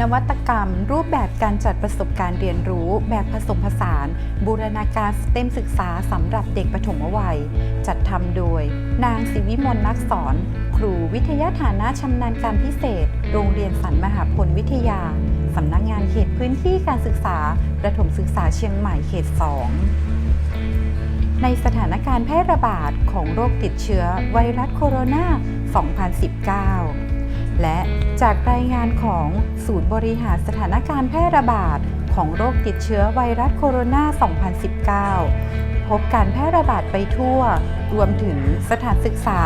นวัตกรรม รูปแบบการจัดประสบการณ์เรียนรู้แบบผสมผสาน บูรณาการสเต็มศึกษาสำหรับเด็กปฐมวัย จัดทำโดย นางศิวิมลนักสอน ครูวิทยาฐานะชำนาญการพิเศษ โรงเรียนสันมหาพลวิทยาสำนักงานเขตพื้นที่การศึกษา ประถมศึกษาเชียงใหม่เขต 2ในสถานการณ์แพร่ระบาดของโรคติดเชื้อไวรัสโคโรนา 2019 และจากรายงานของศูนย์บริหารสถานการณ์แพร่ระบาด ของโรคติดเชื้อไวรัสโคโรนา 2019 พบการแพร่ระบาดไปทั่ว รวมถึงสถานศึกษา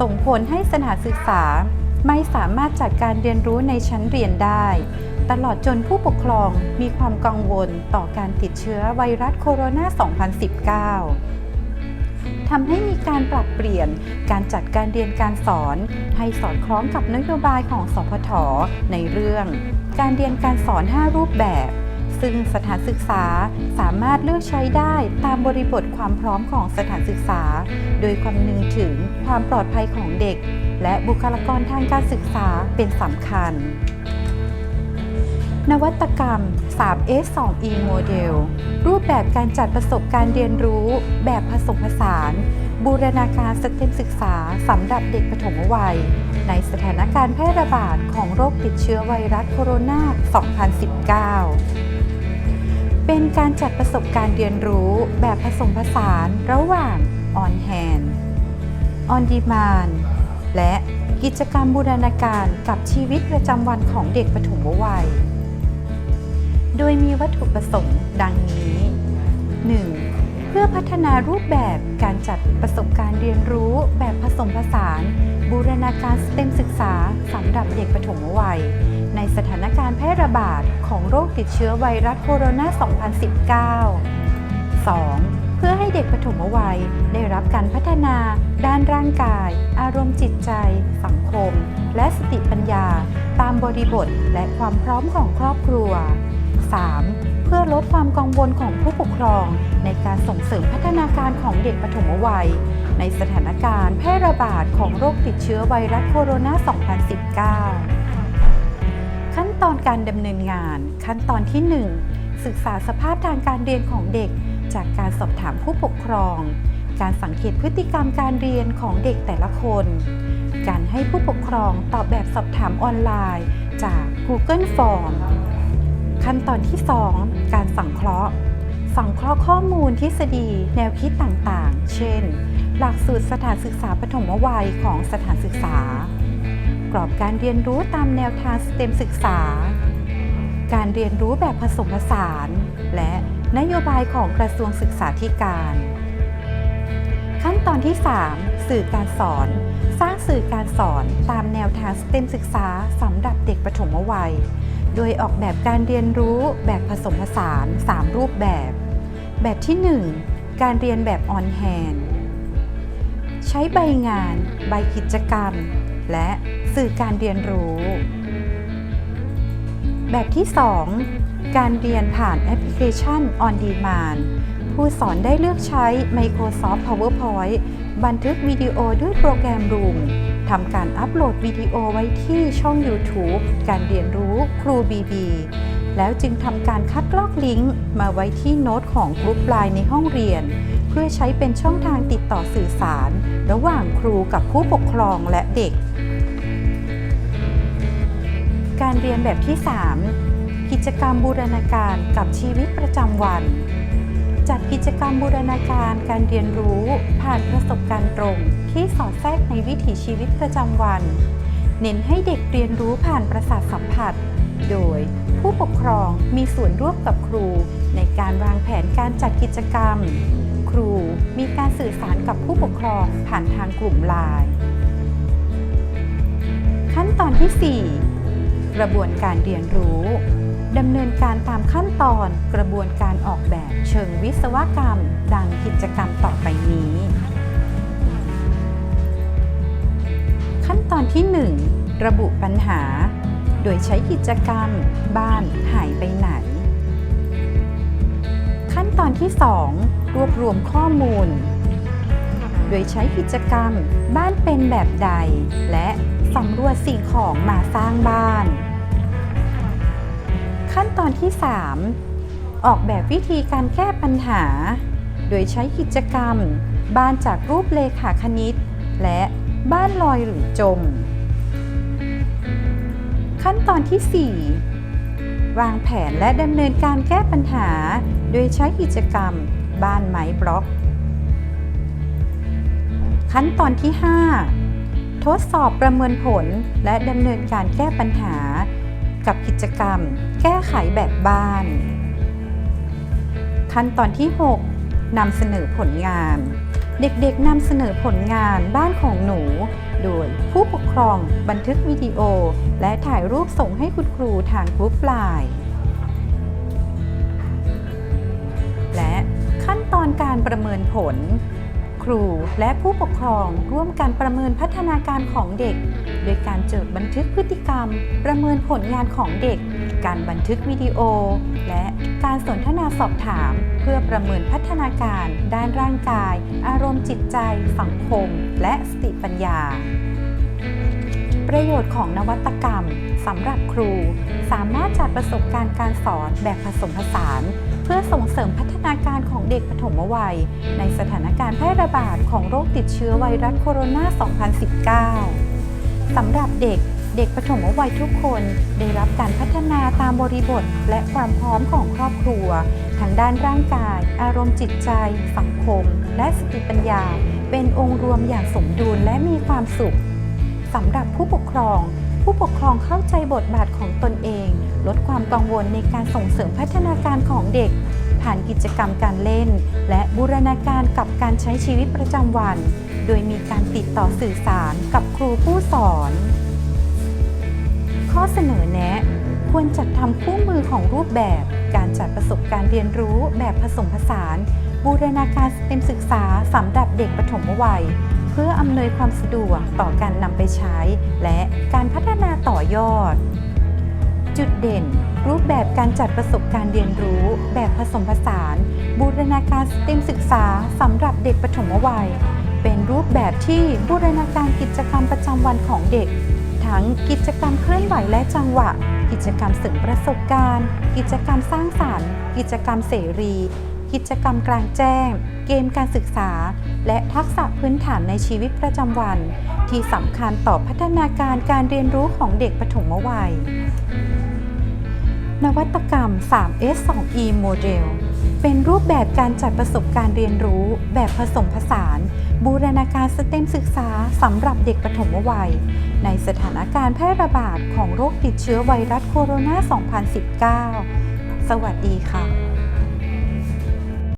ส่งผลให้สถานศึกษา ไม่สามารถจัดการเรียนรู้ในชั้นเรียนได้ ตลอดจนผู้ปกครองมีความกังวลต่อการติดเชื้อไวรัสโคโรนา 2019 ทำให้มีการปรับเปลี่ยนการจัดการเรียนการสอน ให้สอดคล้องกับนโยบายของสพทในเรื่อง การเรียนการสอน 5 รูปแบบ ซึ่งสถานศึกษาสามารถเลือกใช้ได้ตามบริบทความพร้อมของสถานศึกษา โดยคำนึงถึงความปลอดภัยของเด็ก และบุคลากรทางการศึกษาเป็นสำคัญ นวัตกรรม 3S 2E โมเดล รูปแบบการจัดประสบการณ์เรียนรู้แบบผสมผสาน บูรณาการสเต็มศึกษาสำหรับเด็กปฐมวัย ในสถานการณ์แพร่ระบาดของโรคติดเชื้อไวรัสโคโรนา 2019 เป็นการจัดประสบการณ์เรียนรู้แบบผสมผสานระหว่าง on hand on demand และกิจกรรมบูรณาการกับชีวิตประจำวันของเด็กปฐมวัย ดยมีวัตถุประสงค์ดังนี้ 1. เพื่อพัฒนารูปแบบการจัดประสบการณ์เรียนรู้แบบผสมผสาน บูรณาการสเต็มศึกษาสำหรับเด็กปฐมวัย ในสถานการณ์แพร่ระบาดของโรคติดเชื้อไวรัสโคโรนา 2019 2. เพื่อให้เด็กปฐมวัยได้รับการพัฒนาด้านร่างกาย อารมณ์จิตใจ สังคม และสติปัญญา ตามบริบทและความพร้อมของครอบครัว ลดความกังวลของผู้ปกครอง ในการส่งเสริมพัฒนาการของเด็กปฐมวัย ในสถานการณ์แพร่ระบาดของโรคติดเชื้อไวรัสโคโรนา 2019 ขั้นตอนการดำเนินงาน ขั้นตอนที่ 1 ศึกษาสภาพทางการเรียนของเด็ก จากการสอบถามผู้ปกครอง การสังเกตพฤติกรรมการเรียนของเด็กแต่ละคน การให้ผู้ปกครองตอบแบบสอบถามออนไลน์ จาก Google Form ขั้นตอนที่ 2 การสังเคราะห์ สังเคราะห์ข้อมูลทฤษฎี แนวคิดต่างๆ เช่น หลักสูตรสถานศึกษาปฐมวัยของสถานศึกษา กรอบการเรียนรู้ตามแนวทางสเต็มศึกษา การเรียนรู้แบบผสมผสาน และนโยบายของกระทรวงศึกษาธิการ ขั้นตอนที่ 3 สื่อการสอน สร้างสื่อการสอนตามแนวทางสเต็มศึกษาสำหรับเด็กปฐมวัย โดยออกแบบการเรียนรู้แบบผสมผสาน 3 รูปแบบ แบบที่ 1 การเรียนแบบออนแฮนใช้ใบงาน ใบกิจกรรม และสื่อการเรียนรู้ แบบที่ 2 การเรียนผ่านแอปพลิเคชัน On Demand ผู้สอนได้เลือกใช้ Microsoft PowerPoint บันทึกวิดีโอด้วยโปรแกรม Room ทำการอัปโหลดวิดีโอไว้ที่ช่อง YouTube การเรียนรู้ครู BB แล้วจึงทำการคัดลอกลิงก์มาไว้ที่โน้ตของกลุ่มไลน์ในห้องเรียน เพื่อใช้เป็นช่องทางติดต่อสื่อสาร ระหว่างครูกับผู้ปกครองและเด็ก การเรียนแบบที่ 3 กิจกรรมบูรณาการกับชีวิตประจำวัน จัดกิจกรรมบูรณาการการเรียนรู้ผ่านประสบการณ์ตรง ที่สอดแทรกในวิถีชีวิตประจำวัน เน้นให้เด็กเรียนรู้ผ่านประสาทสัมผัส โดยผู้ปกครองมีส่วนร่วมกับครู ในการวางแผนการจัดกิจกรรม ครูมีการสื่อสารกับผู้ปกครองผ่านทางกลุ่มไลน์ขั้นตอนที่ 4 กระบวนการเรียนรู้ดำเนินการตามขั้นตอนกระบวนการออกแบบเชิงวิศวกรรม ดังกิจกรรมต่อไปนี้ ขั้นตอนที่ 1 ระบุปัญหา โดยใช้กิจกรรม บ้านหายไปไหน ขั้นตอนที่ 2 รวบรวมข้อมูล โดยใช้กิจกรรม บ้านเป็นแบบใด และสำรวจสิ่งของมาสร้างบ้าน ขั้นตอนที่ 3 ออกแบบวิธีการแก้ปัญหา โดยใช้กิจกรรม บ้านจากรูปเลขาคณิต และ บ้านลอยหรือจม ขั้นตอนที่ 4 วางแผนและดำเนินการแก้ปัญหา โดยใช้กิจกรรม บ้านไม้บล็อก ขั้นตอนที่ 5 ทดสอบประเมินผลและดำเนินการแก้ปัญหา กับกิจกรรม แก้ไขแบบบ้าน ขั้นตอนที่ 6นำเสนอผลงาน เด็กๆนำเสนอผลงานบ้านของหนู โดยผู้ปกครองบันทึกวิดีโอ และถ่ายรูปส่งให้คุณครูทางกรุ๊ปไลน์และขั้นตอนการประเมินผล ครูและผู้ปกครองร่วมกันประเมินพัฒนาการของเด็ก โดยการจดบันทึกพฤติกรรม ประเมินผลงานของเด็ก การบันทึกวิดีโอ และการสนทนาสอบถาม เพื่อประเมินพัฒนาการด้านร่างกาย อารมณ์จิตใจ สังคม และสติปัญญา ประโยชน์ของนวัตกรรมสำหรับครู สามารถจัดประสบการณ์การสอนแบบผสมผสาน เพื่อส่งเสริมพัฒนาการของเด็กปฐมวัย ในสถานการณ์แพร่ระบาดของโรคติดเชื้อไวรัสโคโรนา 2019สำหรับเด็ก เด็กปฐมวัยทุกคนได้รับการพัฒนาตามบริบทและความพร้อมของครอบครัวทั้งด้านร่างกาย อารมณ์จิตใจ สังคม และสติปัญญา เป็นองค์รวมอย่างสมดุลและมีความสุขสำหรับผู้ปกครอง ผู้ปกครองเข้าใจบทบาทของตนเอง ลดความกังวลในการส่งเสริมพัฒนาการของเด็ก ผ่านกิจกรรมการเล่น และบูรณาการกับการใช้ชีวิตประจำวัน โดยมีการติดต่อสื่อสารกับครูผู้สอน ข้อเสนอแนะ ควรจัดทำคู่มือของรูปแบบ การจัดประสบการณ์เรียนรู้แบบผสมผสาน บูรณาการสเต็มศึกษาสำหรับเด็กปฐมวัย เพื่ออำนวยความสะดวกต่อการนำไปใช้ และการพัฒนาต่อยอด จุดเด่น รูปแบบการจัดประสบการณ์เรียนรู้ แบบผสมผสาน บูรณาการสเต็มศึกษาสำหรับเด็กปฐมวัย เป็นรูปแบบที่บูรณาการกิจกรรมประจำวันของเด็ก ทั้งกิจกรรมเคลื่อนไหวและจังหวะ กิจกรรมเสริมประสบการณ์ กิจกรรมสร้างสรรค์ กิจกรรมเสรี กิจกรรมกลางแจ้ง เกมการศึกษา และทักษะพื้นฐานในชีวิตประจำวัน ที่สำคัญต่อพัฒนาการการเรียนรู้ของเด็กปฐมวัย นวัตกรรม 3S 2E Model เป็นรูปแบบการจัดประสบการณ์เรียนรู้ แบบผสมผสาน บูรณาการสเต็มศึกษาสำหรับเด็กปฐมวัย ในสถานการณ์แพร่ระบาดของโรคติดเชื้อไวรัสโคโรนา 2019 สวัสดีค่ะ